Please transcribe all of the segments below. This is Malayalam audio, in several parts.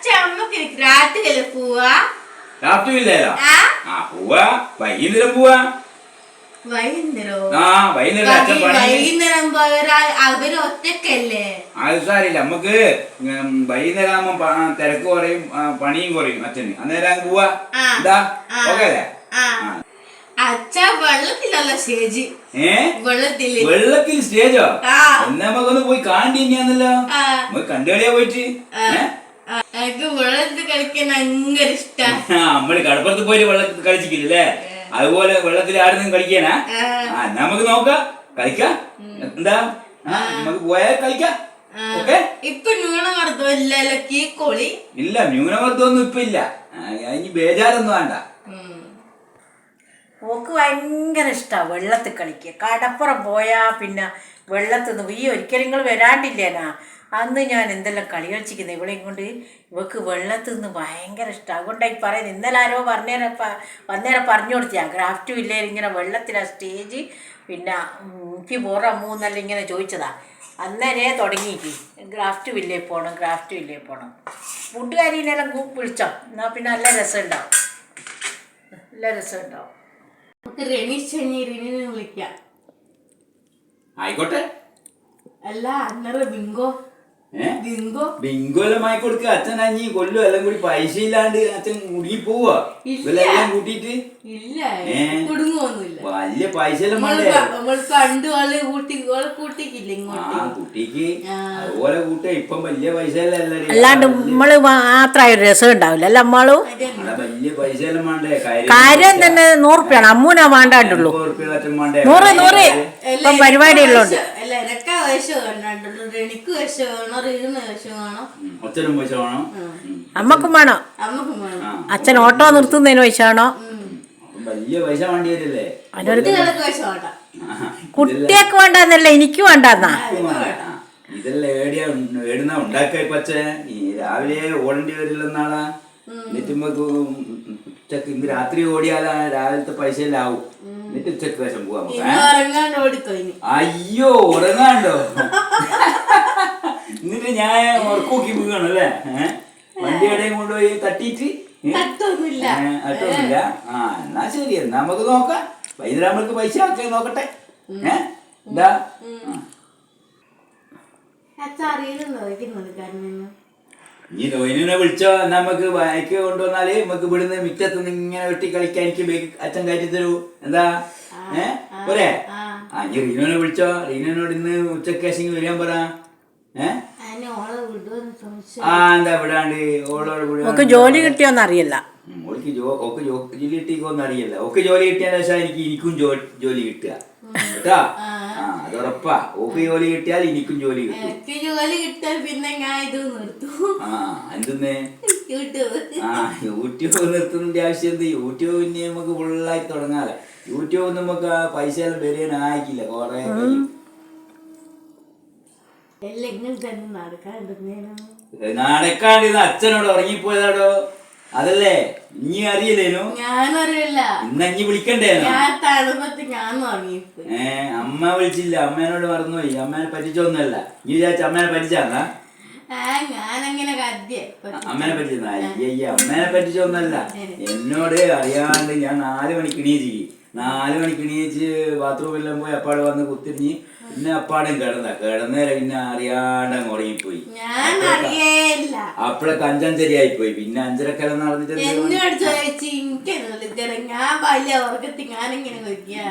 അച്ഛ അമ്മയ്ക്ക് രാത്രിയല്ലേ പോവാ? രാത്രി ഇല്ലല്ലോ ആ? ആ പോവാ. വൈകുന്നേരം പോവാ. വൈകുന്നേരോ? ആ വൈകുന്നേരം അച്ഛൻ പണി വൈകുന്നേരം പോയാ അവർ ഒറ്റക്കല്ലേ? അത് സാരില്ല നമുക്ക് ഉം, വൈകുന്നേരം ആകുമ്പോ പ- തിരക്ക് കുറയും പണിയും കുറയും അച്ഛന്. അന്നേരം പോവാ. ആ. എന്താ? ആ. ഓക്കെ അല്ലേ? ആ. അച്ഛ വെള്ളത്തിലല്ല സ്റ്റേജ്. വെള്ളത്തിൽ. വെള്ളത്തിൽ സ്റ്റേജോ? എന്നാ നമുക്കൊന്ന് പോയി. നമുക്ക് കണ്ടുകളിയാ പോയിട്ട്. ഏ? ഇഷ്ടാ. നമ്മൾ കടപ്പുറത്ത് പോയി വെള്ളത്തിൽ കളിച്ചിട്ടില്ലേ അതുപോലെ വെള്ളത്തിൽ ആരെങ്കിലും കളിക്കാനാ? നമുക്ക് നോക്കാം. കളിക്കാം? എന്താ? നമുക്ക് പോയാൽ കളിക്കാം. ഇപ്പൊ ന്യൂനം നടത്തുമല്ലോ കീക്കോളി ഇല്ല ന്യൂനമർദ്ദമൊന്നും ഇപ്പൊ ഇല്ല. ഇനി ബേജാറൊന്നും വേണ്ട. ഓക്ക് ഭയങ്കര ഇഷ്ടമാണ് വെള്ളത്തിൽ കളിക്കുക കടപ്പുറം പോയാൽ പിന്നെ വെള്ളത്തിൽ നിന്ന് ഈ ഒരിക്കലും നിങ്ങൾ വരാണ്ടില്ലേനാ? അന്ന് ഞാൻ എന്തെല്ലാം കളി കളിച്ചിരിക്കുന്നത്? ഇവളെയും കൊണ്ട് ഇവക്ക് വെള്ളത്തിൽ നിന്ന് ഭയങ്കര ഇഷ്ടം. അതുകൊണ്ടായി പറയുന്നത്. ഇന്നലെ ആരോ പറഞ്ഞേരം വന്നേരം പറഞ്ഞു കൊടുത്തിയാ. ഗ്രാഫ്റ്റും ഇല്ലേ ഇങ്ങനെ വെള്ളത്തിലാ സ്റ്റേജ്. പിന്നെ എനിക്ക് പോറ മൂന്നല്ല ഇങ്ങനെ ചോദിച്ചതാ. അന്നേരേ തുടങ്ങിയിട്ട് ഗ്രാഫ്റ്റ് വില്ലേ പോകണം ഗ്രാഫ്റ്റ് വില്ലേ പോകണം കൂട്ടുകാരിനെല്ലാം വിളിച്ചോ. എന്നാൽ പിന്നെ നല്ല രസമുണ്ടാവും. നല്ല രസമുണ്ടാവും. നമുക്ക് റിനിനെ വിളിക്കാം. ആയിക്കോട്ടെ. അല്ല അന്നേരം ബിങ്കോ. ബിങ്കോ? കൊടുക്ക. അച്ഛൻ അഞ്ഞി കൊല്ലും. എല്ലാം കൂടി പൈസ ഇല്ലാണ്ട് അച്ഛൻ മുടി പോവാ. കൂട്ടിട്ട്? വലിയ പൈസ എല്ലാം കണ്ടു കൂട്ടിക്കില്ല കുട്ടിക്ക്. അതുപോലെ കൂട്ട ഇപ്പം വലിയ പൈസ അല്ലാണ്ട് നമ്മൾ മാത്രമായ ഒരു രസം ഉണ്ടാവില്ല. അല്ല നമ്മൾ വലിയ പൈസ എല്ലാം വേണ്ടേ? കാര്യം തന്നെ നൂറുപ്യാണ്. അമ്മൂനാ വേണ്ടാണ്ടുള്ളൂ. നൂറ് നൂറ്. ഇപ്പം പരിപാടി ഉള്ളതുകൊണ്ട് എനക്കാ വേഷം കണ്ടുള്ളൂ എനിക്ക് വേഷം വേണം റീന് വേഷം വേണം ഉം, ഒച്ചനും പൈസ വേണം. അമ്മക്കും വേണോ. അമ്മക്കും വേണം അച്ഛൻ ഓട്ടോ നിർത്തുന്നതിന് പൈസ വേണോ വലിയ പൈസ വേണ്ടി വരില്ലേ അതിനൊരു കുട്ടികൾക്ക് വേഷം വേണ്ട ആ, കുട്ടിയൊക്കെ വേണ്ടെന്നല്ല എനിക്ക് വേണ്ടെന്നാ ഇതെല്ലാം ഏടിയാ ഏടുന്നാ ഈ രാവിലെ ഓടേണ്ടി വരില്ല നാളെ ഉച്ചയ്ക്ക് ഇന്ന് രാത്രി ഓടിയാലാ രാവിലത്തെ പൈസ എല്ലാം ആവും. എന്നിട്ട് ഉച്ചയ്ക്ക് നമുക്ക് ഇന്ന് ഉറങ്ങാണ്ട് ഓടിക്കഴിഞ്ഞു അയ്യോ ഉറങ്ങാണ്ടോ? എന്നിട്ട് ഞാൻ ഉറക്കൂക്കി പോവുകയാണ് അല്ലേ? ഏഹ് വണ്ടി എവിടെയും കൊണ്ടുപോയി തട്ടിയിട്ട്? തട്ടൊന്നുമില്ല. തട്ടൊന്നുമില്ല. ആ എന്നാ ശരി എന്നാ നമുക്ക് നോക്കാം. വൈകുന്നേരം നമ്മൾക്ക് പൈസ ഒക്കെ നോക്കട്ടെ. ഏ? എന്താ ആ. അറിയുന്നുണ്ടോ കാരണം നീ നോയിനെ വിളിച്ചോ എന്നാ നമുക്ക് ബൈക്ക് കൊണ്ടുവന്നാൽ നമുക്ക് ഇവിടുന്ന് മിറ്റത്ത് നിന്ന് ഇങ്ങനെ വെട്ടി കളിക്കാൻ എനിക്ക് ബൈക്ക് അച്ഛൻ കയറ്റി തരൂ. എന്താ? ഏ? പോരെ? ആ. ഇനി റീനോനെ വിളിച്ചോ. റീനോനോട് ഇന്ന് ഉച്ചയ്ക്ക് ശേഷം വരാൻ പറ. ആ എന്താ വിടാണ്ട്? ഓളോട് ജോലി കിട്ടിയോന്ന് അറിയില്ല. ഓൾക്ക് ജോ ഓക്ക് ജോലി കിട്ടിക്കോന്ന് അറിയില്ല. ഓക്ക് ജോലി കിട്ടിയാൽ ശേഷം എനിക്ക് എനിക്കും ജോലി കിട്ടുക. കേട്ടാ? അത് ഉറപ്പാ ഓക്ക് ജോലി കിട്ടിയാൽ എനിക്കും ജോലി കിട്ടും. എനിക്ക് ജോലി കിട്ടാൻ പിന്നെ ഞാൻ ഇത് നിർത്തും. ആ എന്തെന്ന്? യൂട്യൂബ്. ആ യൂട്യൂബ് നിർത്തുന്നതിന്റെ ആവശ്യം എന്ത്? യൂട്യൂബ് പിന്നെ നമുക്ക് ഫുള്ളായി തുടങ്ങാതെ യൂട്യൂബ് നമുക്ക് പൈസ വരാനായിക്കില്ല കൊറേ. എല്ലാം ഇങ്ങനെ തന്നെ നടക്കാണ്ടിരുന്നേനോ നടക്കാണ്ട് ഇത് അച്ഛനോട് ഉറങ്ങിപ്പോയതാടോ? അതല്ലേ? ഇനി അറിയില്ലേനു? ഞാനറിയില്ല. ഇന്ന് അഞ്ഞി വിളിക്കണ്ടേനോ? ഞാൻ ഞാൻ ഏ അമ്മ വിളിച്ചില്ല. അമ്മേനോട് മറന്നുപോയി അമ്മേനെ പറ്റിച്ചൊന്നുമല്ല. നീ വിചാരിച്ച അമ്മേനെ പറ്റിച്ചാന്നാ? ഞാനങ്ങനെ അമ്മേനെ പറ്റിച്ചെന്നാ? അയ്യ അമ്മേനെ പറ്റിച്ചൊന്നല്ല എന്നോട് അറിയാണ്ട് ഞാൻ നാല് മണിക്ക് എണീച്ച് നാല് മണിക്ക് എണീച്ച് ബാത്റൂമെല്ലാം പോയി അപ്പാട് വന്ന് കുത്തിരിഞ്ഞ് പിന്നെ അപ്പാടും കിടന്ന. കിടന്നേരം പിന്നെ അറിയാണ്ട് അങ്ങ് ഉറങ്ങിപ്പോയി. അപ്പോഴൊക്കെ അഞ്ചഞ്ചരയായി പോയി പിന്നെ അഞ്ചരക്കല നടന്നിട്ട്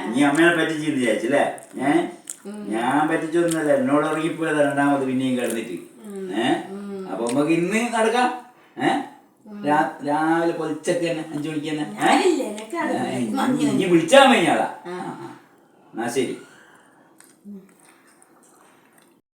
നീ അമ്മേനെ പറ്റിച്ചെന്ന് വിചാരിച്ചല്ലേ? ഏ? ഞാൻ പറ്റിച്ചൊന്നല്ല എന്നോട് ഇറങ്ങിപ്പോയതാ രണ്ടാമത് പിന്നെയും കിടന്നിട്ട്. ഏ? അപ്പൊ നമുക്ക് ഇന്ന് നടക്കാം. ഏ? രാ- രാവിലെ പൊലിച്ചൊക്കെ തന്നെ അഞ്ചു മണിക്ക് തന്നെ. ഇനി- വിളിച്ചാൽ മതി മതിയാളാ എന്നാ ശരി.